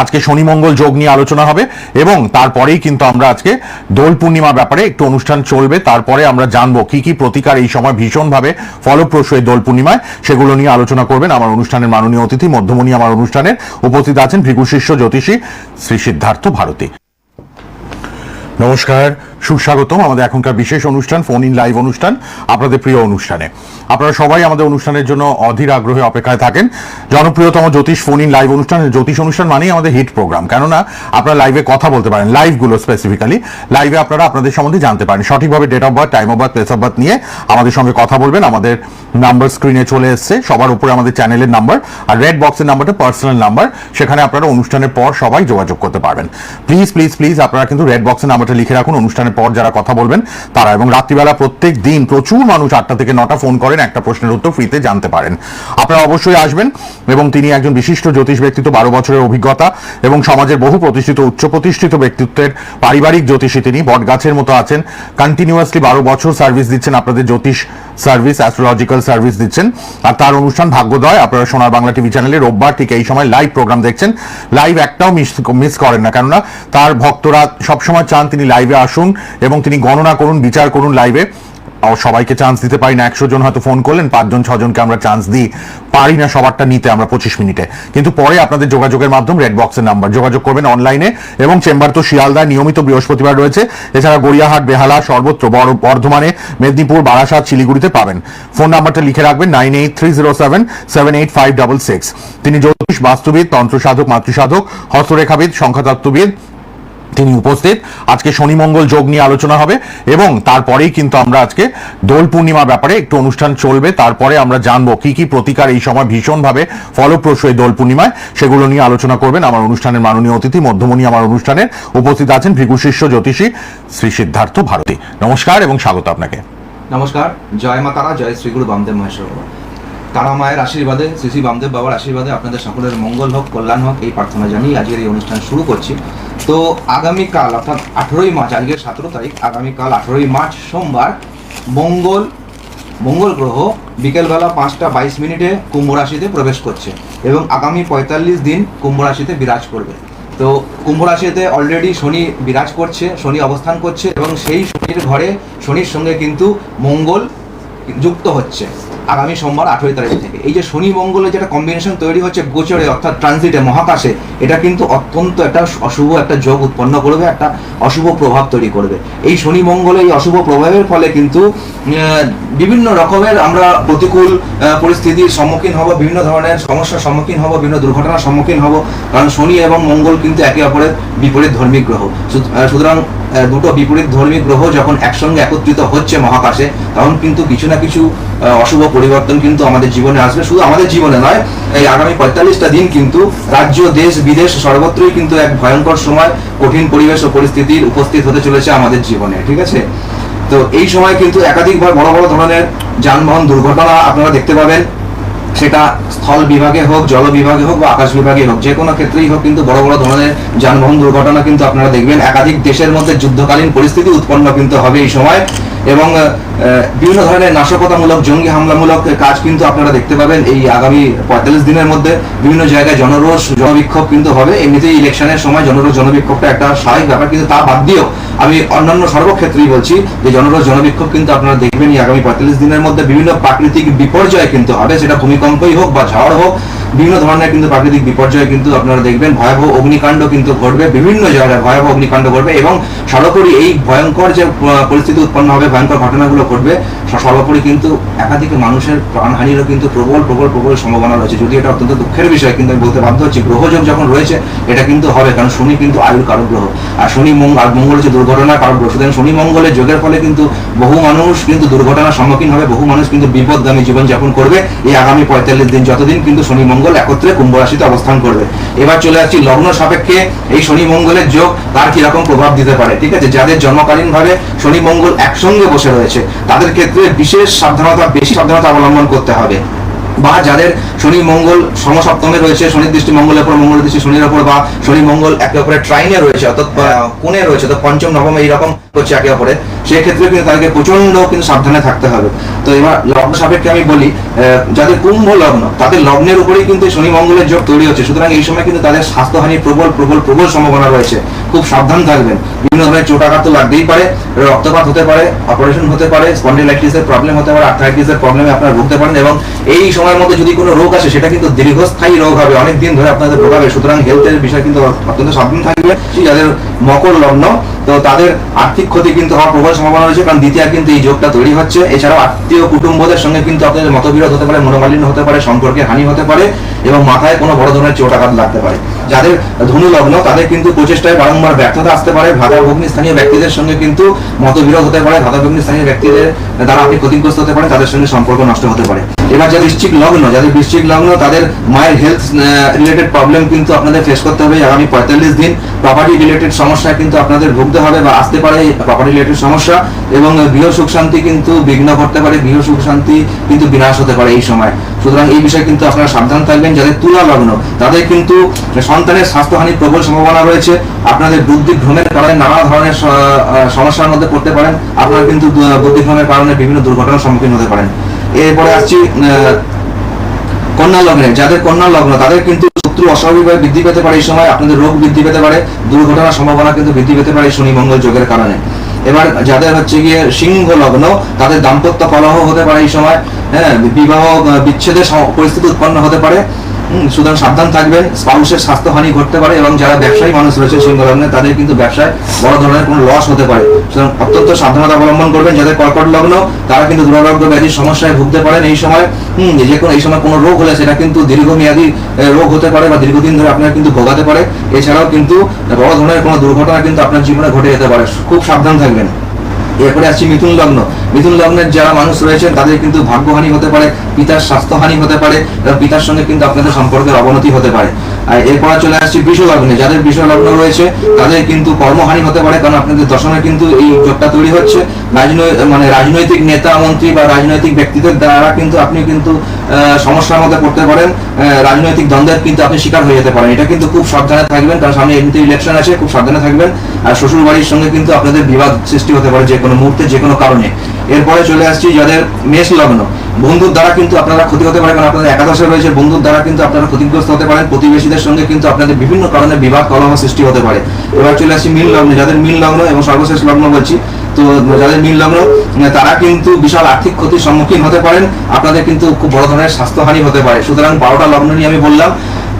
আজকে শনি মঙ্গল যোগ নিয়ে আলোচনা হবে এবং তারপরেই কিন্তু আমরা আজকে দোল পূর্ণিমার ব্যাপারে একটু অনুষ্ঠান চলবে। তারপরে আমরা জানব কি কি প্রতিকার এই সময় ভীষণভাবে ফলপ্রসূ এই দোল পূর্ণিমায় সেগুলো নিয়ে আলোচনা করবেন আমার অনুষ্ঠানের মাননীয় অতিথি মধ্যমণি আমার অনুষ্ঠানের উপস্থিত আছেন ভৃগু শিষ্য জ্যোতিষী শ্রী সিদ্ধার্থ ভারতী। নমস্কার সুস্বাগতম আমাদের এখনকার বিশেষ অনুষ্ঠান ফোন ইন লাইভ অনুষ্ঠান, আপনাদের প্রিয় অনুষ্ঠানে। আপনারা সবাই আমাদের অনুষ্ঠানের জন্য অধীর আগ্রহে অপেক্ষায় থাকেন। জনপ্রিয়তম জ্যোতিষ ফোন ইন লাইভ অনুষ্ঠান, জ্যোতিষ অনুষ্ঠান মানেই আমাদের হিট প্রোগ্রাম কেননা, আপনারা লাইভে কথা বলতে পারেন লাইভগুলো স্পেসিফিক্যালি লাইভে আপনারা আপনাদের সম্বন্ধে জানতে পারেন। সঠিকভাবে date of birth time of birth place of birth নিয়ে আমাদের সঙ্গে কথা বলবেন। আমাদের নাম্বার স্ক্রিনে চলে এসছে। সবার উপরে আমাদের চ্যানেলের নাম্বার আর রেড বক্সের নাম্বারটা পার্সোনাল নাম্বার সেখানে আপনারা অনুষ্ঠানের পর সবাই যোগাযোগ করতে পারবেন। প্লিজ প্লিজ প্লিজ আপনারা কিন্তু রেড বক্সের নাম্বারটা লিখে রাখুন। অনুষ্ঠানের পর যারা কথা বলবেন তারা এবং রাত্রিবেলা প্রত্যেক দিন প্রচুর মানুষ আটটা থেকে নটা ফোন করেন, একটা প্রশ্নের উত্তর ফ্রিতে জানতে পারেন। আপনারা অবশ্যই আসবেন এবং তিনি একজন বিশিষ্ট জ্যোতিষ ব্যক্তিত্ব, বারো বছরের অভিজ্ঞতা এবং সমাজের বহু প্রতিষ্ঠিত, উচ্চ প্রতিষ্ঠিত ব্যক্তিত্বের পারিবারিক জ্যোতিষী তিনি। বটগাছের মতো আছেন। কন্টিনিউয়াসলি বারো বছর সার্ভিস দিচ্ছেন আপনাদের জ্যোতিষ সার্ভিস অ্যাস্ট্রোলজিক্যাল সার্ভিস দিচ্ছেন। আর তার অনুষ্ঠান ভাগ্যোদয়, আপনারা সোনার বাংলা টিভি চ্যানেলে রোববার ঠিক এই সময় লাইভ প্রোগ্রাম দেখছেন। লাইভ একটাও মিস মিস করেন না। কেননা তার ভক্তরা সবসময় চান তিনি লাইভে আসুন। এবং তিনি গণনা করুন, বিচার করুন লাইভে সবাইকে চান্স দিতে পারি না, একশো জন হয়তো ফোন করলেন, পাঁচজন, ছজনকে আমরা চান্স দিই। পারি না সবারটা নিতে আমরা পঁচিশ মিনিটে। কিন্তু পরে আপনাদের যোগাযোগের মাধ্যম রেড বক্সের নাম্বার যোগাযোগ করবেন অনলাইনে এবং চেম্বার তো শিয়ালদায়, নিয়মিত বৃহস্পতিবার রয়েছে। এছাড়া গড়িয়াহাট, বেহালা, সর্বত্র বর্ধমানে, মেদিনীপুর, বারাসাত, শিলিগুড়িতে পাবেন। ফোন নাম্বারটা লিখে রাখবেন nine eight three zero seven seven eight five double six. তিনি জ্যোতিষ, বাস্তুবিদ, তন্ত্রসাধক, মাতৃসাধক, হস্তরেখাবিদ, সংখ্যাতত্ত্ববিদ তিনি উপস্থিত। আজকে শনি মঙ্গল যোগ নিয়ে আলোচনা হবে এবং তারপরেই কিন্তু আমরা আজকে দোল পূর্ণিমার ব্যাপারে একটু অনুষ্ঠান চলবে। তারপরে আমরা জানব কি কি প্রতিকার এই সময় ভীষণভাবে ফলপ্রসূ এই দোল পূর্ণিমায়। সেগুলো নিয়ে আলোচনা করবেন আমার অনুষ্ঠানের মাননীয় অতিথি, মধ্যমণি আমার অনুষ্ঠানের উপস্থিত আছেন ভৃগু শিষ্য জ্যোতিষী শ্রী সিদ্ধার্থ ভারতী। নমস্কার এবং স্বাগত আপনাকে। নমস্কার, জয় মা তারা, জয় শ্রীগুরু বামদেব মহেশ্বর তারা মায়ের আশীর্বাদে, শ্রী শ্রী বামদেব বাবার আশীর্বাদে আপনাদের সকলের মঙ্গল হোক, কল্যাণ হোক, এই প্রার্থনা জানিয়ে আজকের এই অনুষ্ঠান শুরু করছি। তো আগামীকাল, অর্থাৎ আঠেরোই মার্চ, আজকের সতেরো তারিখ, আগামীকাল আঠেরোই মার্চ সোমবার, মঙ্গল মঙ্গল গ্রহ বিকেলবেলা পাঁচটা বাইশ মিনিটে কুম্ভ রাশিতে প্রবেশ করছে এবং আগামী পঁয়তাল্লিশ দিন কুম্ভ রাশিতে বিরাজ করবে। তো কুম্ভ রাশিতে অলরেডি শনি বিরাজ করছে, শনি অবস্থান করছে এবং সেই শনির ঘরে শনির সঙ্গে কিন্তু মঙ্গল যুক্ত হচ্ছে আগামী সোমবার আঠেরোই তারিখ থেকে। এই যে শনি মঙ্গলের যেটা কম্বিনেশন তৈরি হচ্ছে গোচরে, অর্থাৎ ট্রানজিটে মহাকাশে এটা কিন্তু অত্যন্ত একটা অশুভ একটা যোগ উৎপন্ন করবে, একটা অশুভ প্রভাব তৈরি করবে। এই শনি মঙ্গলে এই অশুভ প্রভাবের ফলে কিন্তু বিভিন্ন রকমের আমরা প্রতিকূল পরিস্থিতির সম্মুখীন হব, বিভিন্ন ধরনের সমস্যার সম্মুখীন হব, বিভিন্ন দুর্ঘটনার সম্মুখীন হব, কারণ শনি এবং মঙ্গল কিন্তু একে অপরের বিপরীত ধর্মী গ্রহ। সুতরাং দুটো বিপরীত ধর্মী গ্রহ যখন একসঙ্গে একত্রিত হচ্ছে মহাকাশে, তখন কিন্তু কিছু না কিছু অশুভ পরিবর্তন কিন্তু আমাদের জীবনে আসবে। শুধু আমাদের জীবনে নয়, এই আগামী পঁয়তাল্লিশটা দিন কিন্তু রাজ্য, দেশ বিদেশ সর্বত্রই কিন্তু এক ভয়ঙ্কর সময়, কঠিন পরিবেশ ও পরিস্থিতির উপস্থিত হতে চলেছে আমাদের জীবনে, ঠিক আছে? তো এই সময় কিন্তু একাধিকবার বড় বড় ধরনের যানবাহন দুর্ঘটনা আপনারা দেখতে পাবেন। সেটা স্থল বিভাগে হোক, জল বিভাগে হোক বা আকাশ বিভাগে হোক, যে কোনো ক্ষেত্রেই হোক, কিন্তু বড় বড় ধরনের যানবাহন দুর্ঘটনা কিন্তু আপনারা দেখবেন। একাধিক দেশের মধ্যে যুদ্ধকালীন পরিস্থিতি উৎপন্ন কিন্তু হবে এই সময়। এবং বিভিন্ন ধরনের নাশকতামূলক, জঙ্গি হামলামূলক কাজ কিন্তু আপনারা দেখতে পাবেন এই আগামী পঁয়তাল্লিশ দিনের মধ্যে। বিভিন্ন জায়গায় জনরোষ, জনবিক্ষোভ কিন্তু হবে। এমনিতেই ইলেকশনের সময় জনরোষ, জনবিক্ষোভটা একটা স্বাভাবিক ব্যাপার, কিন্তু তা বাদ দিয়েও আমি অন্যান্য সর্বক্ষেত্রেই বলছি যে জনরোষ, জনবিক্ষোভ কিন্তু আপনারা দেখবেন আগামী পঁয়তাল্লিশ দিনের মধ্যে বিভিন্ন প্রাকৃতিক বিপর্যয় কিন্তু হবে, সেটা ভূমিকম্পই হোক বা ঝড় হোক। বিভিন্ন ধরনের কিন্তু প্রাকৃতিক বিপর্যয় কিন্তু আপনারা দেখবেন। ভয়াবহ অগ্নিকাণ্ড কিন্তু ঘটবে, বিভিন্ন জায়গায় ভয়াবহ অগ্নিকাণ্ড ঘটবে এবং সর্বোপরি এই ভয়ঙ্কর যে পরিস্থিতি উৎপন্ন হবে, ভয়ঙ্কর ঘটনাগুলো ঘটবে সর্বোপরি কিন্তু একাধিক মানুষের প্রাণহানিরও কিন্তু প্রবল প্রবল প্রবল সম্ভাবনা রয়েছে। যদি এটা অত্যন্ত দুঃখের বিষয়, কিন্তু আমি বলতে বাধ্য হচ্ছি, গ্রহযোগ যখন রয়েছে, এটা কিন্তু হবে, কারণ শনি কিন্তু আয়ুর কারক গ্রহ। আর শনি আর মঙ্গল হচ্ছে দুর্ঘটনার কারক গ্রহ। সুতরাং শনি মঙ্গলের যোগের ফলে কিন্তু বহু মানুষ কিন্তু দুর্ঘটনার সম্মুখীন হবে, বহু মানুষ কিন্তু বিপদগামী জীবনযাপন করবে। এই আগামী পঁয়তাল্লিশ দিন যতদিন কিন্তু শনি মঙ্গল একত্রে কুম্ভ রাশিতে অবস্থান করবে। এবার চলে যাচ্ছি লগ্ন সাপেক্ষে এই শনি মঙ্গলের যোগ, তার কি রকম প্রভাব দিতে পারে, ঠিক আছে? যাদের জন্মকালীন ভাবে শনি মঙ্গল একসঙ্গে বসে রয়েছে, তাদের ক্ষেত্রে বিশেষ সাবধানতা, বেশি সাবধানতা অবলম্বন করতে হবে। বা যাদের শনি মঙ্গল সমসপ্তমে রয়েছে, শনির দৃষ্টি মঙ্গলের উপর মঙ্গলের দৃষ্টি শনির উপর বা শনি মঙ্গল একে অপরের ট্রাইনে রয়েছে, অর্থাৎ কোণে রয়েছে তো পঞ্চম, নবম, এইরকম হচ্ছে একে অপরে সেক্ষেত্রে কিন্তু তাদেরকে প্রচণ্ড কিন্তু সাবধানে থাকতে হবে। তো এবার লগ্ন সাপেক্ষে আমি বলি যাদের কুম্ভ লগ্ন, তাদের লগ্নের উপরেই কিন্তু শনি মঙ্গলের যোগ তৈরি হচ্ছে। সুতরাং এই সময় কিন্তু তাদের স্বাস্থ্যহানির প্রবল প্রবল প্রবল সম্ভাবনা রয়েছে। খুব সাবধান থাকবেন। বিভিন্ন ধরনের চোটাঘাত তো লাগতেই পারে, রক্তপাত হতে পারে, অপারেশন হতে পারে, স্পন্ডিলাইটিসের প্রবলেম হতে পারে আর্থাইটিসের প্রবলেমে আপনারা ভুগতে পারেন এবং এই সময়ের মধ্যে যদি কোনো রোগ আসে, সেটা কিন্তু দীর্ঘস্থায়ী রোগ হবে অনেক দিন ধরে আপনাদের ভোগাবে সুতরাং হেলথের বিষয় কিন্তু অত্যন্ত সাবধান থাকবে। যাদের মকর লগ্ন তো তাদের আর্থিক ক্ষতি কিন্তু হওয়ার প্রবল সম্ভাবনা রয়েছে, কারণ দ্বিতীয় কিন্তু এই যোগটা তৈরি হচ্ছে। এছাড়াও আত্মীয় কুটুম্বদের সঙ্গে কিন্তু আপনাদের মতবিরোধ হতে পারে, মনোমালিন্য হতে পারে সম্পর্কে হানি হতে পারে। এবং মাথায় কোনো বড় ধরনের চোটাঘাত লাগতে পারে। যাদের ধনু লগ্ন, তাদের কিন্তু প্রচেষ্টায় বারংবার ব্যর্থতা আসতে পারে। ভাতা ভগ্নি স্থানীয় ব্যক্তিদের সঙ্গে কিন্তু মতবিরোধ হতে পারে। ভাতা ভগ্নি স্থানীয় ব্যক্তিদের দ্বারা আপনি ক্ষতিগ্রস্ত হতে পারে, তাদের সঙ্গে সম্পর্ক নষ্ট হতে পারে। এবার যাদের বৃশ্চিক লগ্ন, যাদের বৃশ্চিক লগ্ন, তাদের মায়ের হেলথ রিলেটেড প্রবলেম কিন্তু আপনাদের ফেস করতে হবে। আগামী পঁয়তাল্লিশ দিন প্রপার্টি রিলেটেড সমস্যা কিন্তু আপনাদের ভুগতে হবে বা আসতে পারে প্রপার্টি রিলেটেড সমস্যা। এবং গৃহ সুখ শান্তি কিন্তু বিঘ্ন ঘটতে পারে, গৃহ সুখ শান্তি কিন্তু বিনাশ হতে পারে এই সময়। সুতরাং এই বিষয়ে কিন্তু আপনারা সাবধান থাকবেন, যাদের তুলা লগ্ন, তাদের কিন্তু সন্তানের স্বাস্থ্যহানির প্রবল সম্ভাবনা রয়েছে। আপনাদের বুদ্ধি ভ্রমের কারণে নানা ধরনের সমস্যার মধ্যে পড়তে পারেন। আপনারা কিন্তু বুদ্ধি ভ্রমের কারণে বিভিন্ন দুর্ঘটনার সম্মুখীন হতে পারেন। এরপরে আসছি কন্যা লগ্নে। যাদের কন্যা লগ্ন, তাদের কিন্তু শত্রু অস্বাভাবিকভাবে বৃদ্ধি পেতে পারে এই সময়। আপনাদের রোগ বৃদ্ধি পেতে পারে। দুর্ঘটনার সম্ভাবনা কিন্তু বৃদ্ধি পেতে পারে শনি মঙ্গল যোগের কারণে। এবার যাদের হচ্ছে গিয়ে সিংহ লগ্ন, তাদের দাম্পত্য কলহ হতে পারে এই সময় হ্যাঁ বিবাহ বিচ্ছেদের পরিস্থিতি উৎপন্ন হতে পারে। সুতরাং সাবধান থাকবেন। স্পাউসের স্বাস্থ্যহানি ঘটতে পারে এবং যারা ব্যবসায়ী মানুষ রয়েছে সিংহ লগ্নে তাদের কিন্তু ব্যবসায় বড় ধরনের কোনো লস হতে পারে। সুতরাং অত্যন্ত সাবধানতা অবলম্বন করবেন যাদের কর্কট লগ্ন তারা কিন্তু দুরারোগ্য ব্যাধির সমস্যায় ভুগতে পারেন। এই সময় হুম, যে কোনো এই সময় কোনো রোগ হলে সেটা কিন্তু দীর্ঘমেয়াদী রোগ হতে পারে বা দীর্ঘদিন ধরে আপনার কিন্তু ভোগাতে পারে। এছাড়াও কিন্তু বড় ধরনের কোনো দুর্ঘটনা কিন্তু আপনার জীবনে ঘটে যেতে পারে। খুব সাবধান থাকবেন। এরপরে আসছি মিথুন লগ্ন। মিথুন লগ্নের যারা মানুষ রয়েছেন, তাদের কিন্তু ভাগ্যহানি হতে পারে, পিতার স্বাস্থ্যহানি হতে পারে, এবং পিতার সঙ্গে কিন্তু আপনাদের সম্পর্কের অবনতি হতে পারে। আর এরপর চলে আসছি বৃষ লগ্নে। যাদের বৃষ লগ্ন রয়েছে, তাদের কিন্তু কর্মহানি হতে পারে, কারণ আপনাদের দশমে কিন্তু এই যোগটা তৈরি হচ্ছে। মানে রাজনৈতিক নেতা, মন্ত্রী বা রাজনৈতিক ব্যক্তিদের দ্বারা কিন্তু আপনি কিন্তু সমস্যার মধ্যে পড়তে পারেন। রাজনৈতিক দ্বন্দ্বের কিন্তু আপনি শিকার হয়ে যেতে পারেন। এটা কিন্তু খুব সাবধানে থাকবেন, কারণ সামনে এমনিতে ইলেকশন আছে, খুব সাবধানে থাকবেন। আর শ্বশুর বাড়ির সঙ্গে কিন্তু আপনাদের বিবাদ সৃষ্টি হতে পারে যে কোনো মুহূর্তে, যে কোনো কারণে। এরপরে চলে আসছি যাদের মেষ লগ্ন। বন্ধুর দ্বারা কিন্তু আপনারা ক্ষতি হতে পারে আপনাদের একাদশে রয়েছে, বন্ধুর দ্বারা কিন্তু আপনারা ক্ষতিগ্রস্ত হতে পারেন। প্রতিবেশীদের সঙ্গে কিন্তু আপনাদের বিভিন্ন কারণে বিবাদ, কলহ সৃষ্টি হতে পারে। এবার চলে আসছি মিল লগ্ন। যাদের মিল লগ্ন এবং সর্বশেষ লগ্ন বলছি, তো যাদের মিল লগ্ন তারা কিন্তু বিশাল আর্থিক ক্ষতির সম্মুখীন হতে পারেন। আপনাদের কিন্তু খুব বড় ধরনের স্বাস্থ্যহানি হতে পারে। সুতরাং বারোটা লগ্ন নিয়ে আমি বললাম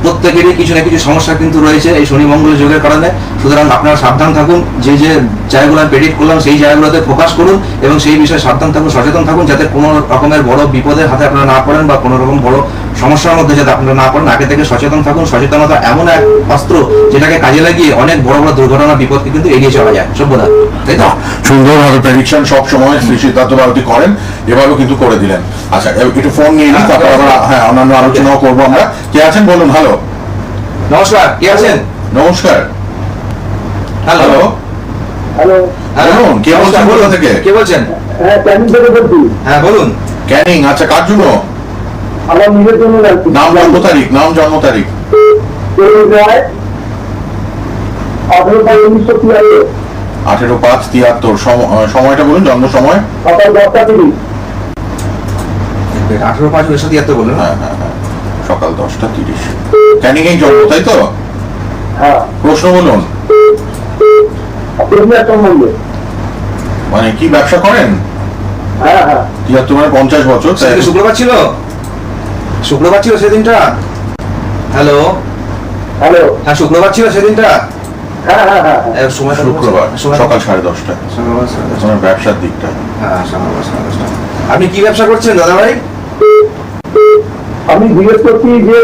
প্রত্যেকেরই কিছু না কিছু সমস্যা কিন্তু রয়েছে এই শনি মঙ্গল যোগের কারণে। সুতরাং আপনারা সাবধান থাকুন, যে যে জায়গাগুলো আমি প্রেডিক্ট করলাম, সেই জায়গাগুলোতে ফোকাস করুন এবং সেই বিষয়ে সাবধান থাকুন, সচেতন থাকুন, যাতে কোনো রকমের বড় বিপদের হাতে আপনারা না পড়েন বা কোনো রকম বড় সমস্যার মধ্যে যাতে আপনারা না পড়েন আগে থেকে সচেতন থাকুন। সচেতনতা এমন এক অস্ত্র যেটাকে কাজে লাগিয়ে অনেক বড় বড় দুর্ঘটনা বিপদকে কিন্তু এড়িয়ে চলা যায়। সভ্যতা তাই তো? সুন্দরভাবে প্রেডিকশন সব সময় শ্রী সিদ্ধার্থ ভারতী করেন এবারও কিন্তু করে দিলেন। আচ্ছা একটু ফোন নিয়ে নিই তারপর আমরা হ্যাঁ অন্যান্য আলোচনাও করব আমরা। কে আছেন? বলুন হ্যালো নমস্কার কে আছেন? নমস্কার। হ্যালো হ্যালো হ্যালো বলুন, কে বলছেন? কোথা থেকে? কে বলছেন? হ্যাঁ ক্যানিং থেকে বলছি। হ্যাঁ বলুন। ক্যানিং আচ্ছা কার জন্য? আমার নিজের জন্য নাম জন্ম তারিখ নাম জন্ম তারিখ। আঠারো পাঁচ উনিশশো তিয়াত্তর। আঠেরো পাঁচ তিয়াত্তর সময়টা বলুন জন্ম সময়। সকাল দশটা তিরিশ। আঠারো পাঁচ উনিশশো তিয়াত্তর বলুন হ্যাঁ হ্যাঁ হ্যাঁ। সকাল দশটা তিরিশ। ক্যানিং এই জন্ম তাই তো? হ্যাঁ। প্রশ্ন বলুন। মানে কি ব্যবসা করেন? হ্যাঁ হ্যাঁ। তিয়াত্তর মানে পঞ্চাশ বছর তাই শুক্রবার ছিল? শুক্রবার ছিল সেদিনটা? হ্যালো হ্যালো হ্যাঁ শুক্রবার ছিল সেদিনটা? হ্যাঁ হ্যাঁ হ্যাঁ। শুক্রবার সকাল সাড়ে দশটা। ব্যবসার দিকটা। হ্যাঁ সকালবেলা সাড়ে দশটা। আপনি কি ব্যবসা করছেন দাদা ভাই আমি জিজ্ঞেস করছি যে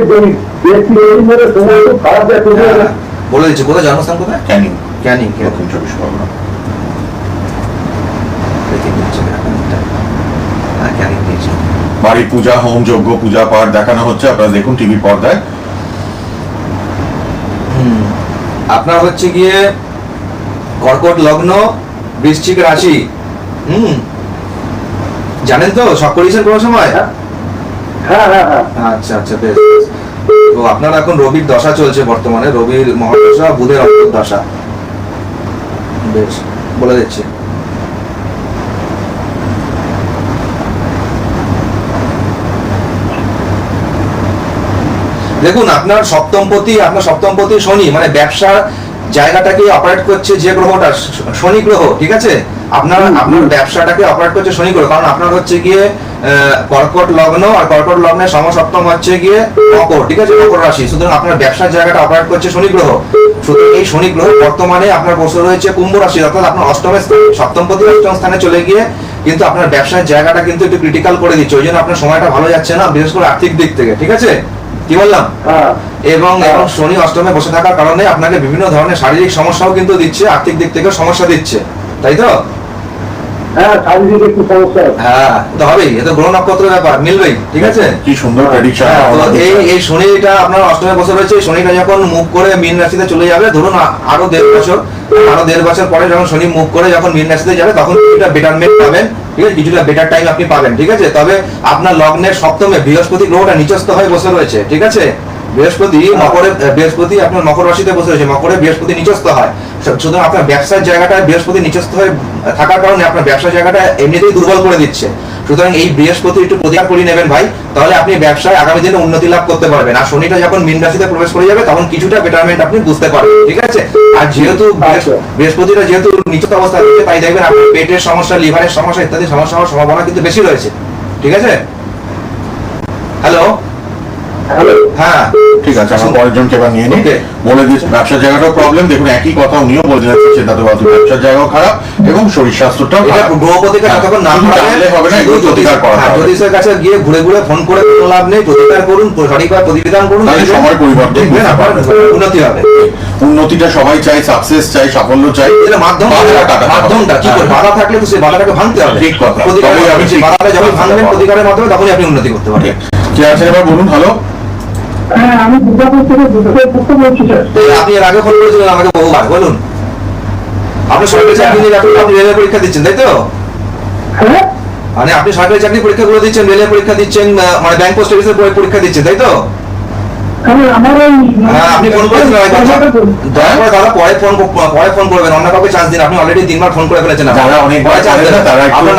বলে দিচ্ছি কোথায়? জন্মস্থান কোথায়? ক্যানিং ক্যানিং। দক্ষিণ চব্বিশ পরগনা হ্যাঁ ক্যানিং দিয়েছি বাড়ির পূজা হোম যজ্ঞ পূজা পাঠ দেখানো হচ্ছে। আপনারা দেখুন টিভি পর্দায়। আপনার হচ্ছে গিয়ে কর্কট লগ্ন বৃশ্চিক রাশি। হুম। জানেন তো সব করেছেন কোনো সময়? হ্যাঁ। হ্যাঁ হ্যাঁ হ্যাঁ। আচ্ছা আচ্ছা বেশ বেশ। তো আপনার এখন রবির দশা চলছে বর্তমানে রবির মহাদশা বুধের অন্তর্দশা বেশ বলে দিচ্ছি। দেখুন আপনার সপ্তমপতি আপনার সপ্তমপতি শনি মানে ব্যবসার জায়গাটাকে অপারেট করছে যে গ্রহটা শনি গ্রহ ঠিক আছে? আপনার আপনার ব্যবসাটাকে অপারেট করছে শনি গ্রহ কারণ আপনার হচ্ছে গিয়ে কর্কট লগ্ন আর কর্কট লগ্নের সমসপ্তম হচ্ছে গিয়ে মকর ঠিক আছে? মকর রাশি। সুতরাং আপনার ব্যবসার জায়গাটা অপারেট করছে শনি গ্রহ। সুতরাং এই শনি গ্রহ বর্তমানে আপনার বসে রয়েছে কুম্ভ রাশি অর্থাৎ আপনার অষ্টমে সপ্তমপতি অষ্টম স্থানে চলে গিয়ে কিন্তু আপনার ব্যবসার জায়গাটা কিন্তু একটু ক্রিটিক্যাল করে দিচ্ছে। ওই জন্য আপনার সময়টা ভালো যাচ্ছে না বিশেষ করে আর্থিক দিক থেকে ঠিক আছে? কি বললাম? হ্যাঁ। এবং এবং শনি অষ্টমে বসে থাকার কারণে আপনাকে বিভিন্ন ধরনের শারীরিক সমস্যাও কিন্তু দিচ্ছে আর্থিক দিক থেকে সমস্যা দিচ্ছে। তাই তো? হ্যাঁ শারীরিক একটু সমস্যা আছে। হ্যাঁ তো হবেই এ গ্রহ নক্ষত্রের ব্যাপার মিলবেই ঠিক আছে? কি সুন্দর প্রেডিকশন হ্যাঁ, এই এই শনিটা আপনার অষ্টমে বছর রয়েছে এই শনিটা যখন মুভ করে মীন রাশিতে চলে যাবে ধরুন আরও দেড় বছর আরও দেড় বছর পরে যখন শনি মুখ করে যখন মীন রাশিতে যাবে তখন কিছুটা বেটারমেন্ট পাবেন। ঠিক আছে? কিছুটা বেটার টাইম আপনি পাবেন ঠিক আছে? তবে আপনার লগ্নের সপ্তমে বৃহস্পতি গ্রহটা নিচস্থ হয়ে বসে রয়েছে ঠিক আছে? বৃহস্পতি মকরে বৃহস্পতি আপনার মকর রাশিতে বসে রয়েছে মকরে বৃহস্পতি নিচস্থ হয়। সুতরাং আপনার ব্যবসার জায়গাটা বৃহস্পতি নিচস্থ হয়ে থাকার কারণে আপনার ব্যবসার জায়গাটা এমনিতেই দুর্বল করে দিচ্ছে। সুতরাং এই বৃহস্পতি একটু প্রতিকার করে নেবেন ভাই তাহলে আপনি ব্যবসায় আগামী দিনে উন্নতি লাভ করতে পারবেন। আর শনিটা যখন মীন রাশিতে প্রবেশ করে যাবে তখন কিছুটা বেটারমেন্ট আপনি বুঝতে পারবেন ঠিক আছে? আর যেহেতু আচ্ছা। বৃহস্পতিটা যেহেতু নিচত অবস্থা রয়েছে তাই দেখবেন আপনার পেটের সমস্যা লিভারের সমস্যা ইত্যাদি সমস্যা হওয়ার সম্ভাবনা কিন্তু বেশি রয়েছে ঠিক আছে? হ্যালো হ্যাঁ ঠিক আছে আমরা পরের জনকে এবার নিয়ে নিই। বলে দিচ্ছি ব্যবসার জায়গাটাও প্রবলেম দেখুন একই কথা উনিও বলে যাচ্ছে সেটাতে বাদু ব্যবসার জায়গাও খারাপ এবং শরীর স্বাস্থ্যটাও খারাপ। গ্রহপতিকে যতক্ষণ না জানলে হবে না এগুলো প্রতিকার করা জ্যোতিষের কাছে গিয়ে ঘুরে ঘুরে ফোন করে কোনো লাভ নেই প্রতিকার করুন সঠিকভাবে প্রতিবিধান করুন তাহলে সময় পরিবর্তন দেখবেন বুঝতে আপনার পারবেন। উন্নতি হবে। উন্নতিটা সবাই চাই সাকসেস চাই সাফল্য চাই এটা মাধ্যম। মাধ্যমটা কি করে? হ্যাঁ। বাধা থাকলে তো সেই বাধাটাকে ভাঙতে হবে। ঠিক কথা। প্রতিকার আমি। বাধাটা যখন ভাঙবেন প্রতিকারের মাধ্যমে তখনই আপনি উন্নতি করতে পারবেন। কে আছেন এবার বলুন ভালো? হ্যাঁ আমি দুর্গাপুর থেকে দুর্গাপুর বলছি স্যার। আপনি এর আগে ফোন করেছিলেন আমাকে বহুবার বলুন। আপনি সরকারি চাকরি নিয়ে আপনি রেলের পরীক্ষা দিচ্ছেন তাই তো? হ্যাঁ? মানে আপনি সরকারি চাকরি পরীক্ষাগুলো দিচ্ছেন রেলের পরীক্ষা দিচ্ছেন মানে ব্যাংক পোস্ট অফিসের পরীক্ষা দিচ্ছেন তাই তো? আমি আমার ওই হ্যাঁ আপনি ফোন করেছিলেন দয়া করে দাদা পরে ফোন পরে ফোন করবেন অন্য কাউকে চান্স দিন আপনি অলরেডি তিনবার ফোন করে ফেলেছেন। তারা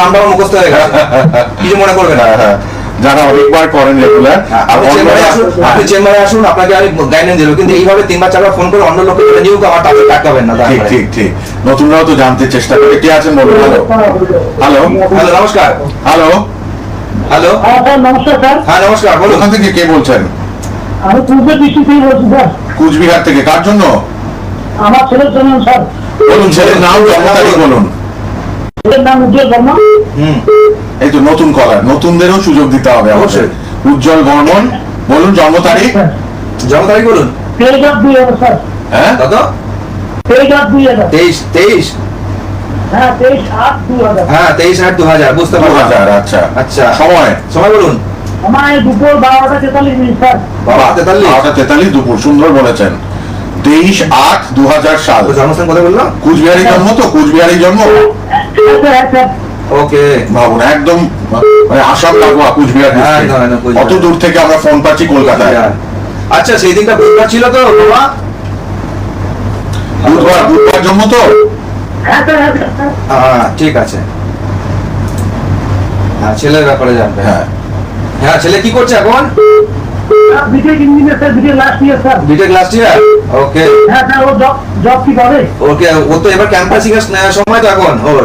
আপনার মুখস্থ হয়ে গেছে। কিছু মনে করবেন না। হ্যাঁ, হ্যাঁ। যারা অনেকবার করেন রেগুলার আপনি চেম্বারে আসুন আপনি চেম্বারে আসুন আপনাকে আমি গাইডেন্স দেবো কিন্তু এইভাবে তিনবার চারবার ফোন করে অন্য লোককে বলে নিয়েও আমার টাকা টাকাবেন না ঠিক ঠিক ঠিক। নতুনরাও তো জানতে চেষ্টা করে। কে আছেন বলুন? হ্যালো হ্যালো হ্যালো নমস্কার। হ্যালো হ্যালো হ্যাঁ স্যার নমস্কার স্যার। হ্যাঁ নমস্কার বলুন। ওখান থেকে কে বলছেন? আমি ডিস্ট্রিক্ট থেকে বলছি স্যার। কুচবিহার থেকে। কার জন্য? আমার ছেলের জন্য স্যার। বলুন ছেলের নাম জন্ম তারিখ বলুন ছেলের নাম উজ্জ্বল বর্মা হুম এই তো নতুন কলার নতুনদেরও সুযোগ দিতে হবে অবশ্যই। উজ্জ্বল বর্মন বলুন জন্ম তারিখ। জন্ম তারিখ বলুন। হ্যাঁ? কত তেইশ তেইশ হ্যাঁ তেইশ আট হ্যাঁ তেইশ আট দু হাজার বুঝতে পারলাম। হাজার আচ্ছা। আচ্ছা। সময়? সময় বলুন। আমার দুপুর বারোটা তেতাল্লিশ মিনিট স্যার। বাবা তেতাল্লিশ। বারোটা তেতাল্লিশ দুপুর সুন্দর বলেছেন। তেইশ আট দু হাজার সাল জন্মস্থান কথা বললাম? কুচবিহারি জন্ম তো কুচবিহারি জন্ম। হ্যাঁ স্যার স্যার ওকে ভাবুন একদম মানে আসাম লাগোয়া কুচবিহার district। একদম, একদম, কুচবিহার। কত দূর থেকে আমরা ফোন পাচ্ছি কলকাতায়। আচ্ছা সেই দিনটা বুধবার ছিল তো বাবা? বুধবার বুধবার জন্ম তো? স্যার স্যার ঠিক আছে। ছেলের ব্যাপারে জানবে। হ্যাঁ। হ্যাঁ ছেলে কি করছে এখন? B tech engineer sir B tech last year sir. B tech last year okay হ্যাঁ স্যার ও জব জব কি পাবে? ওকে ও তো এবার ক্যাম্পাসিং এর সময় তো এখন ওর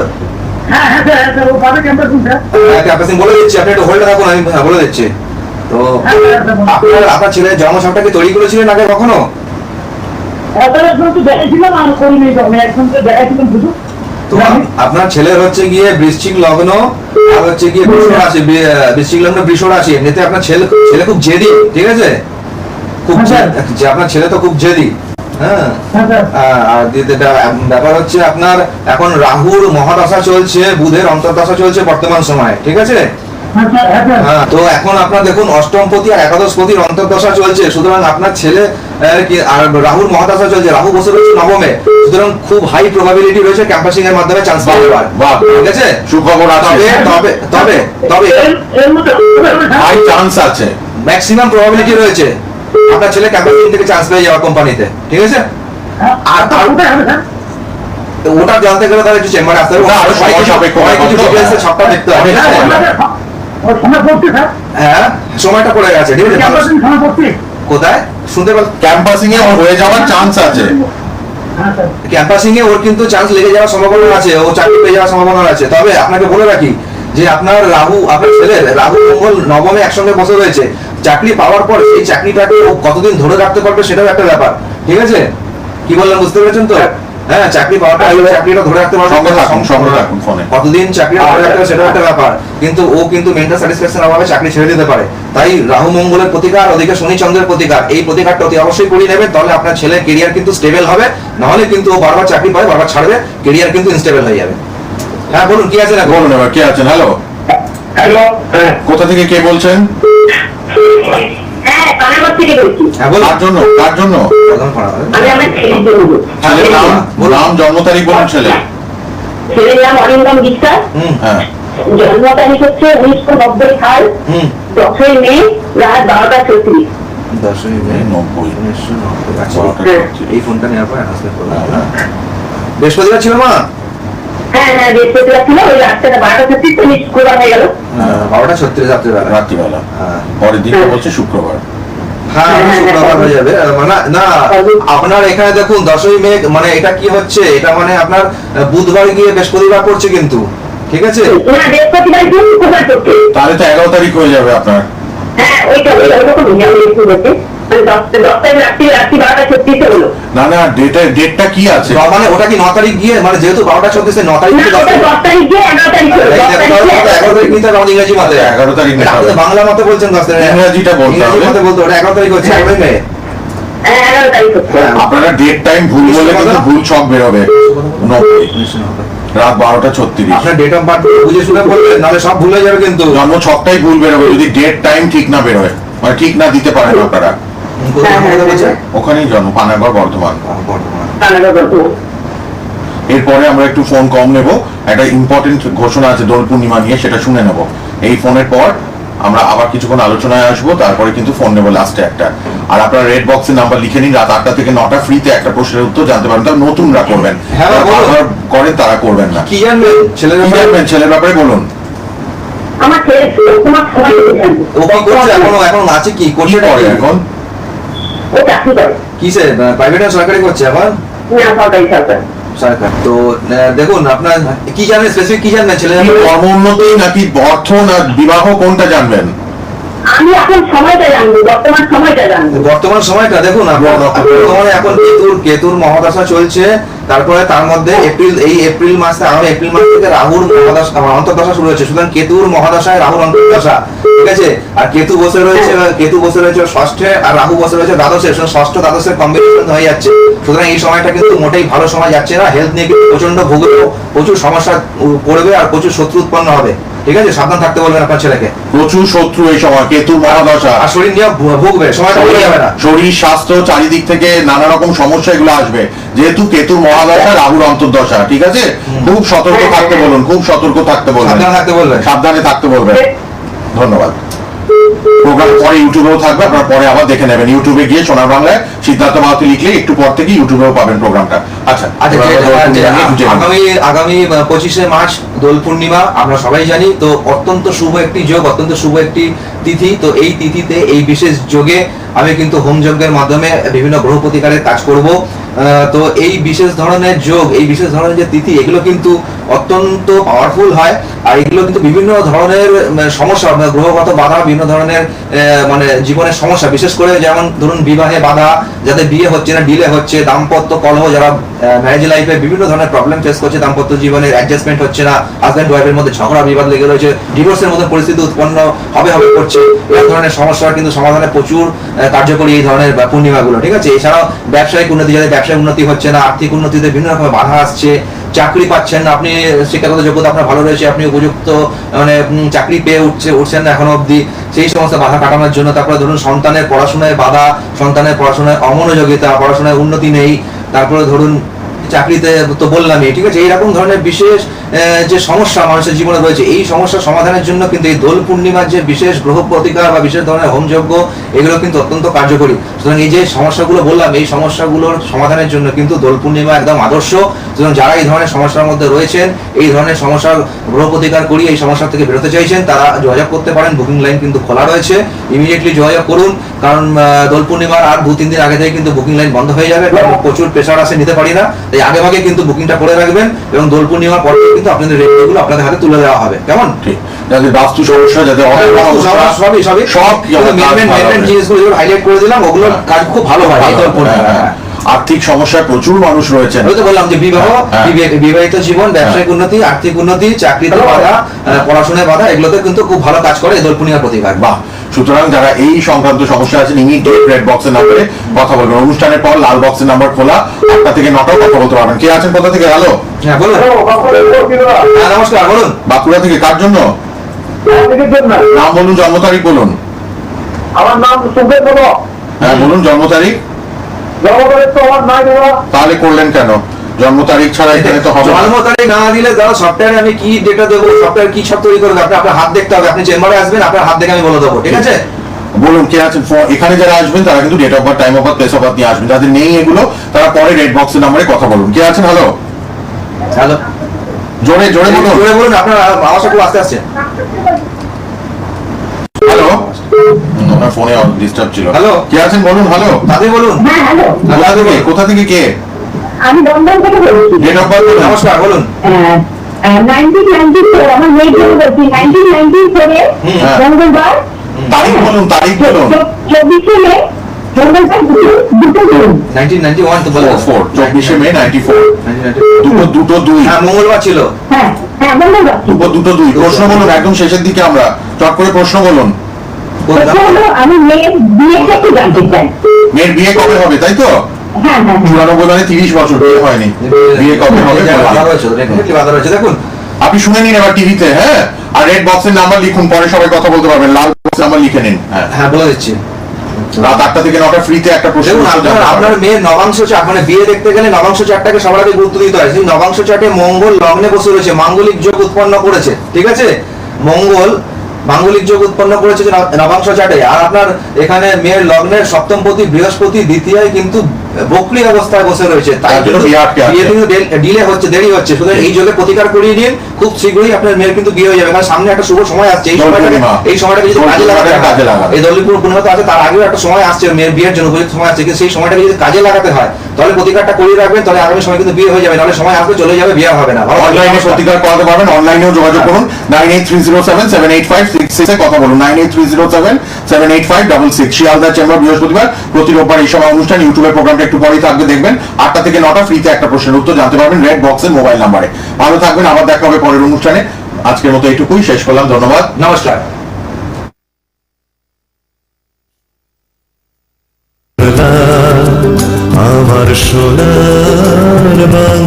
হ্যাঁ হ্যাঁ স্যার হ্যাঁ ও পাবে ক্যাম্পাসিং স্যার। ক্যাম্পাসিং বলে দিচ্ছি আপনি একটু হোল্ডে থাকুন আমি হ্যাঁ, বলে দিচ্ছি। তো হ্যাঁ স্যার আপনার আপনার ছেলের জন্মসালটা কি তৈরি করেছিলেন আগে কখনো? একজন তো দেখাইছিলাম আর করিনি একজন তো দেখাইছিলাম শুধু। তো আপনার ছেলের হচ্ছে গিয়ে বৃশ্চিক লগ্ন আর হচ্ছে গিয়ে বৃষ রাশি বৃশ্চিক লগ্ন বৃষ রাশি এমনিতে আপনার ছেলে ছেলে খুব জেদি ঠিক আছে? খুব আচ্ছা। যে আপনার ছেলে তো খুব জেদি হ্যাঁ? হ্যাঁ আর ব্যাপার- হচ্ছে আপনার এখন রাহুর মহাদশা চলছে বুধের অন্তর্দশা চলছে বর্তমান সময়ে ঠিক আছে? হ্যাঁ, তো এখন আপনার দেখুন অষ্টমপতি আর একাদশপতির অন্তর্দশা চলছে। সুতরাং আপনার ছেলে আর রাহুর মহাদশা চলছে। রাহু বসে রয়েছে নবমে। সুতরাং খুব হাই প্রবাবিলিটি রয়েছে ক্যাম্পাসিং এর মাধ্যমে চান্স পাওয়ার। ঠিক আছে? সুখবর আছে। তবে তবে তবে হাই চান্স আছে। ম্যাক্সিমাম প্রবাবিলিটি রয়েছে। আপনার ছেলে ক্যাম্পাসিং থেকে চান্স পেয়ে যাওয়ার কোম্পানিতে ঠিক আছে? আর আর ওটা জানতে গেলে তাহলে একটু চেম্বারে আসতে হবে। সবটা দেখতে হবে। হ্যাঁ, হ্যাঁ সময়টা পড়ে গেছে ঠিক আছে। ক্যাম্পাসিং সময় পড়ছে কোথায়? শুনতে পাল ক্যাম্পাসিং এ যাওয়ার চান্স আছে। ক্যাম্পাসিং এ ওর কিন্তু চান্স লেগে যাওয়ার সম্ভাবনা আছে ও চাকরি পেয়ে যাওয়ার সম্ভাবনা আছে। তবে আপনাকে বলে রাখি যে আপনার রাহু আপনার ছেলের রাহু মঙ্গল নবমে একসঙ্গে বসে রয়েছে। চাকরি পাওয়ার পর সেই চাকরিটাকে কতদিন ধরে রাখতে পারবে সেটাও একটা ব্যাপার। ঠিক আছে? কি বললাম বুঝতে পেরেছেন তো? হ্যাঁ চাকরি পাওয়ার পর চাকরিটা ধরে রাখতে পারবে সঙ্গে থাকুন, সঙ্গে থাকুন ফোনে। কতদিন চাকরি ধরে রাখতে হবে সেটাও একটা ব্যাপার কিন্তু ও কিন্তু মেন্টাল স্যাটিসফ্যাকশন অভাবে চাকরি ছেড়ে দিতে পারে। তাই রাহু মঙ্গলের প্রতিকার ওদিকে শনি চন্দ্রের প্রতিকার এই প্রতিকারটা অতি অবশ্যই করিয়ে নেবে তাহলে আপনার ছেলের কেরিয়ার কিন্তু স্টেবল হবে নাহলে কিন্তু ও বারবার চাকরি পায় বারবার ছাড়বে কেরিয়ার কিন্তু ইনস্টেবল হয়ে যাবে। হ্যাঁ বলুন কি আছে না বলুন এবার কে আছেন? হ্যালো হ্যালো হ্যাঁ। কোথা থেকে কে বলছেন? হ্যাঁ পানাগড় থেকে বলছি। কার জন্য? কার জন্য? প্রথম পড়া হবে। আমি আমার ছেলের জন্য ছেলের নাম? নাম জন্ম তারিখ বলুন ছেলে ছেলের নাম অরিন্দম বিশ্বাস। হুম হ্যাঁ। জন্ম তারিখ হচ্ছে উনিশশো নব্বই সাল দশই মে রাত বারোটা চৌত্রিশ দশই মে নব্বই। উনিশশো নব্বই বারোটা। চৌত্রিশ। এই ফোনটা নেওয়ার পর অ্যানাউন্সমেন্ট করব। বৃহস্পতিবার ছিল মা? হ্যাঁ হ্যাঁ বৃহস্পতিবার ছিল ওই রাতটা বারোটা চৌত্রিশ তো শুক্রবার হয়ে গেল। বারোটা ছত্রিশ রাত্রিবেলা। রাত্রিবেলা। পরের দিনটা হচ্ছে শুক্রবার। শুক্রবার যাবে। মানে না আপনার এখানে দেখুন দশই মে মানে এটা কি হচ্ছে? এটা মানে আপনার বুধবার গিয়ে বৃহস্পতিবার পড়ছে কিন্তু। ঠিক আছে? তাহলে তো এগারো তারিখ হয়ে যাবে আপনার। হ্যাঁ ওইটা ওরকম হিসাবে একটু হচ্ছে মানে দশ দশ তারিখ রাত্রি রাত্রি বারোটা চৌত্রিশে হলো। না না ডেটে ডেটটা কি আছে? মানে ওটা কি ন তারিখ গিয়ে মানে যেহেতু বারোটা চলতেছে ন তারিখ থেকে দশ ওটা তারিখ। দশ তারিখ তারিখ হলো এই দশ দেখো, তারিখ। দিয়ে ওটা এগারো তারিখ নিতে হবে ইংরেজি মতে। এগারো তারিখ নিতে হবে। বাংলা মতে বলছেন দশ তারিখ। ইংরেজিটা বলতে হবে। মতে বলতে ওটা এগারো তারিখ হচ্ছে এগারোই মে হ্যাঁ এগারো তারিখ হচ্ছে। হ্যাঁ। আপনারা ডেট টাইম ভুল বলে কিন্তু ভুল ছক বেরোবে। নব্বই। রাত বারোটা ছত্রিশ। আপনার ডেট অফ বার্থ বুঝে শুনে বলবেন নাহলে সব ভুলে যাবে কিন্তু। জন্ম ছকটাই ভুল বেরোবে যদি ডেট টাইম ঠিক না বেরোয়। মানে ঠিক না দিতে পারেন আপনারা। হ্যাঁ, কথা বলছেন ওখানেই জন্ম পানাগড় বর্ধমান। এরপরে আমরা একটু ফোন কম নেব। একটা ইম্পর্টেন্ট ঘোষণা আছে দোল পূর্ণিমা নিয়ে সেটা শুনে নেব। এই ফোনের পর আমরা আবার কিছুক্ষণ আলোচনায় আসব তারপরে কিন্তু ফোন নেব লাস্টে একটা। আর আপনারা রেড বক্সের নাম্বার লিখে নিন রাত আটটা থেকে নটা ফ্রিতে একটা প্রশ্নের উত্তর জানতে পারবেন। তবে নতুনরা করবেন। হ্যাঁ, করেন তারা করবেন না। কি জানবেন? ছেলের ব্যাপারে? ছেলের ব্যাপারে বলুন। আমার ছেলে ও কি করছে? এখনও এখন আছে কি? কি করছে এখন? ও চাকরি করে? কিসে? প্রাইভেট না সরকারি করছে এখন না সরকারি সরকার। সরকার। তো দেখুন আপনার কি জানেন স্পেসিফিক কি জানবেন? কর্ম উন্নতি নাকি অর্থ না বিবাহ কোনটা জানবেন? আমি এখন সময়টা জানব বর্তমান সময়টা জানব। বর্তমান সময়টা দেখুন আপনার এখন কেতুর কেতুর মহাদশা চলছে। তারপরে তার মধ্যে এপ্রিল এই এপ্রিল মাস থেকে এপ্রিল মাস থেকে রাহুর মহাদশা অন্তর্দশা শুরু হচ্ছে সুতরাং কেতুর মহাদশায় রাহুর অন্তর্দশা ঠিক আছে? আর কেতু বসে রয়েছে কেতু বসে রয়েছে ষষ্ঠে আর রাহু বসে রয়েছে দ্বাদশে। ষষ্ঠ দ্বাদশের কম্বিনেশন হয়ে যাচ্ছে। সুতরাং এই সময়টা কিন্তু মোটেই ভালো সময় যাচ্ছে না। হেলথ নিয়ে কিন্তু প্রচণ্ড ভুগবে প্রচুর সমস্যা পড়বে আর প্রচুর শত্রু উৎপন্ন হবে। ঠিক আছে? সাবধান থাকতে বলবেন আপনার ছেলেকে। প্রচুর শত্রু এই সময় কেতুর মহাদশা। আর শরীর নিয়ে ভুগবে সময়টা বলে যাবে না। শরীর স্বাস্থ্য চারিদিক থেকে নানা রকম সমস্যা এগুলো আসবে। যেহেতু কেতুর মহাদশা রাহুর অন্তর্দশা ঠিক আছে? খুব সতর্ক থাকতে বলুন খুব সতর্ক থাকতে বলবেন। সাবধানে থাকতে বলবেন। সাবধানে থাকতে বলবেন। ধন্যবাদ। প্রোগ্রাম পরে ইউটিউবেও থাকবে আপনারা পরে আবার দেখে নেবেন। ইউটিউবে গিয়ে সোনার বাংলায় সিদ্ধার্থ মাহাতি লিখলে একটু পর থেকে ইউটিউবেও পাবেন প্রোগ্রামটা। আচ্ছা আচ্ছা। আগামী আগামী পঁচিশে মার্চ দোল পূর্ণিমা আমরা সবাই জানি তো অত্যন্ত শুভ একটি যোগ অত্যন্ত শুভ একটি তিথি। তো এই তিথিতে এই বিশেষ যোগে আমি কিন্তু হোম যজ্ঞের মাধ্যমে বিভিন্ন গ্রহ প্রতিকারের কাজ করব। তো এই বিশেষ ধরনের যোগ, এই বিশেষ ধরনের যে তিথি, এগুলো কিন্তু অত্যন্ত পাওয়ারফুল হয়, আর এগুলো কিন্তু বিভিন্ন ধরনের সমস্যা মানে গ্রহগত বাধা, বিভিন্ন ধরনের মানে জীবনের সমস্যা। বিশেষ করে যেমন ধরুন বিবাহে বাধা, যাদের বিয়ে হচ্ছে না ডিলে হচ্ছে, দাম্পত্য কলহ, যারা ম্যারেজ লাইফে বিভিন্ন ধরনের প্রবলেম ফেস করছে, দাম্পত্য জীবনের অ্যাডজাস্টমেন্ট হচ্ছে না হাজব্যান্ড ওয়াইফের মধ্যে ঝগড়া, বিবাদ লেগে রয়েছে ডিভোর্সের মতো পরিস্থিতি উৎপন্ন হবে হবে, করছে এই ধরনের সমস্যার কিন্তু সমাধানে প্রচুর কার্যকরী এই ধরনের পূর্ণিমাগুলো, ঠিক আছে? এছাড়াও ব্যবসায়িক উন্নতি, যাদের ব্যবসায় উন্নতি হচ্ছে না, আর্থিক উন্নতিতে বিভিন্ন রকমের বাধা আসছে, চাকরি পাচ্ছেন না, আপনি শিক্ষাগত যোগ্যতা আপনার ভালো রয়েছে, আপনি উপযুক্ত মানে চাকরি পেয়ে উঠছে, উঠছেন না এখনও অবধি, সেই সমস্ত বাধা কাটানোর জন্য তারপরে ধরুন সন্তানের পড়াশোনায় বাধা, সন্তানের পড়াশোনায় অমনোযোগিতা, পড়াশোনায় উন্নতি নেই, তারপরে ধরুন চাকরিতে তো বললামই, ঠিক আছে? এইরকম ধরনের বিশেষ যে সমস্যা মানুষের জীবনে রয়েছে, এই সমস্যা সমাধানের জন্য কিন্তু এই দোল পূর্ণিমার যে বিশেষ গ্রহ প্রতিকার বা বিশেষ ধরনের হোমযজ্ঞ, এগুলো কিন্তু অত্যন্ত কার্যকরী। সুতরাং এই যে সমস্যাগুলো বললাম, এই সমস্যাগুলোর সমাধানের জন্য কিন্তু দোল পূর্ণিমা একদম আদর্শ। সুতরাং যারা এই ধরনের সমস্যার মধ্যে রয়েছেন, এই ধরনের সমস্যার গ্রহ প্রতিকার করি এই সমস্যা থেকে বেরোতে চাইছেন, তারা যোগাযোগ করতে পারেন বুকিং লাইন কিন্তু খোলা রয়েছে। ইমিডিয়েটলি যোগাযোগ করুন, কারণ দোল পূর্ণিমার আর দু, তিন দিন আগে থেকে কিন্তু বুকিং লাইন বন্ধ হয়ে যাবে প্রচুর প্রেশার আসে, নিতে পারি না। তাই আগে ভাগে কিন্তু বুকিংটা করে রাখবেন এবং দোল পূর্ণিমার পর কিন্তু আপনাদের রেটগুলো আপনাদের হাতে তুলে দেওয়া হবে। কেমন? ঠিক। যাদের বাস্তু সমস্যা যাতে অবস্থা, সবই সবই। সব মেন মেন জিনিসগুলো হাইলাইট করে দিলাম ওগুলোর কাজ খুব ভালো হয়। পূর্ণিমা হ্যাঁ, হ্যাঁ। আর্থিক সমস্যায় প্রচুর মানুষ রয়েছেন। আমি তো বললাম যে বিবাহ হ্যাঁ। বিবাহিত জীবন ব্যবসায়িক উন্নতি আর্থিক উন্নতি চাকরিতে বাধা পড়াশোনায় বাধা এগুলোতে কিন্তু খুব ভালো কাজ করে এই দোল পূর্ণিমার প্রতিকার বাহ। সুতরাং যারা এই সংক্রান্ত সমস্যা আছেন ইমিডিয়েট রেড বক্সের নাম্বারে কথা বলবেন। অনুষ্ঠানের পর লাল বক্সের নাম্বার খোলা। আটটা থেকে নটাও কথা বলতে পারবেন। কে আছেন? কোথা থেকে? হ্যালো। হ্যাঁ বলুন। হ্যাঁ নমস্কার বলুন। বাঁকুড়া থেকে কার জন্য? নাম বলুন জন্ম তারিখ বলুন। আমার নাম বাবা। হ্যাঁ বলুন জন্ম তারিখ। তাহলে করলেন কেন? জন্ম তারিখ ছাড়া এখানে তো হবে জন্ম তারিখ না দিলে দাদা সফটওয়্যারে আমি কি ডেটা দেবো সফটওয়্যার কি সব তৈরি করবে আপনি আপনার হাত দেখতে হবে আপনি চেম্বারে আসবেন আপনার হাত দেখে আমি বলে দেবো ঠিক আছে? বলুন কে আছেন? এখানে যারা আসবেন তারা কিন্তু date of birth time of birth place of birth নিয়ে আসবেন। যাদের নেই এগুলো তারা পরে রেড বক্সের নাম্বারে কথা বলুন। কে আছেন? হ্যালো হ্যালো জোরে জোরে বলুন। জোরে বলুন আপনার আওয়াজটা খুব আস্তে আসছে। হ্যালো আমার ফোনে ডিস্টার্ব ছিল Hello? কে আছেন বলুন হ্যালো? তাদের বলুন? হ্যাঁ হ্যালো। কোথা থেকে কোথা থেকে কে? আমি দমদম থেকে বলছি। ডেট অফ বার্থ বলুন। নমস্কার বলুন নাইনটিন নাইনটি ফোর আমার মেয়ের বলছি নাইনটিন নাইনটি ফোরে হ্যাঁ। মঙ্গলবার। তারিখ বলুন তারিখ বলুন। চব্বিশে মে মঙ্গলবার দুটো- দুই। হ্যাঁ মঙ্গলবার ছিল। হ্যাঁ হ্যাঁ দুটো দুটো দুই। প্রশ্ন বলুন একদম শেষের দিকে আমরা। চট করে প্রশ্ন বলুন। আমি মেয়ের বিয়েটা একটু জানতে চাই। মেয়ের বিয়ে কবে হবে তাই তো? হ্যাঁ হ্যাঁ হ্যাঁ। চুরানব্বই মানে তিরিশ বছর বিয়ে হয়নি। বিয়ে কবে হবে বাধা রয়েছে দেখুন আপনি শুনে নিন এবার টিভিতে হ্যাঁ? আর রেড বক্সের নাম্বার লিখুন পরে সবাই কথা বলতে পারবেন। লাল বক্সের নাম্বার লিখে নিন হ্যাঁ। বলে দিচ্ছি। রাত আটটা থেকে নটা ফ্রিতে একটা প্রশ্ন আপনার মেয়ের নবাংশ চাট মানে বিয়ে দেখতে গেলে নবাংশ চাটটাকে সবার আগে গুরুত্ব দিতে হয়। নবাংশ চাটে মঙ্গল লগ্নে বসে রয়েছে মাঙ্গলিক যোগ উৎপন্ন করেছে ঠিক আছে? মঙ্গল মাঙ্গলিক যোগ উৎপন্ন করেছে নবাংশ চাটে। আর আপনার এখানে মেয়ের লগ্নের সপ্তমপতি, বৃহস্পতি দ্বিতীয় কিন্তু বকরি অবস্থায় বসে রয়েছে। তাই জন্য বিয়ে কিন্তু ডিলে হচ্ছে দেরি হচ্ছে। সুতরাং এই যোগে প্রতিকার করিয়ে নিন খুব শীঘ্রই আপনার মেয়ের কিন্তু বিয়ে হয়ে যাবে। কারণ সামনে একটা শুভ সময় আসছে। এই পূর্ণিমা। এই সময়টাকে যদি কাজে লাগাতে হয়। এই দলিপুর পূর্ণিমা তো আছে তার আগেও একটা সময় আসছে মেয়ের বিয়ের জন্য উপযুক্ত সময় আসছে। কিন্তু সেই সময়টাকে যদি কাজে লাগাতে হয় তাহলে প্রতিকারটা করিয়ে রাখবেন তাহলে আগামী সময় কিন্তু বিয়ে হয়ে যাবে। নাহলে সময় আসবে চলে যাবে বিয়ে হবে না। অনলাইনে প্রতিকার করাতে পারবেন। অনলাইনেও যোগাযোগ করুন। Nine eight three zero seven seven eight five six সিক্সে কথা বলুন। Nine eight three zero seven seven eight five double six. Sealdah chamber বৃহস্পতিবার প্রতি রোববার এই সময় অনুষ্ঠান। ইউটিউবের প্রোগ্রামটা একটু পরেই থাকবে দেখবেন আটটা থেকে নটা ফ্রিতে একটা প্রশ্নের উত্তর জানতে পারবেন রেড বক্সের মোবাইল নাম্বারে ভালো থাকবেন আবার দেখা হবে পরের অনুষ্ঠানে। আজকের মতো এইটুকুই শেষ করলাম ধন্যবাদ। নমস্কার। আমার সোনা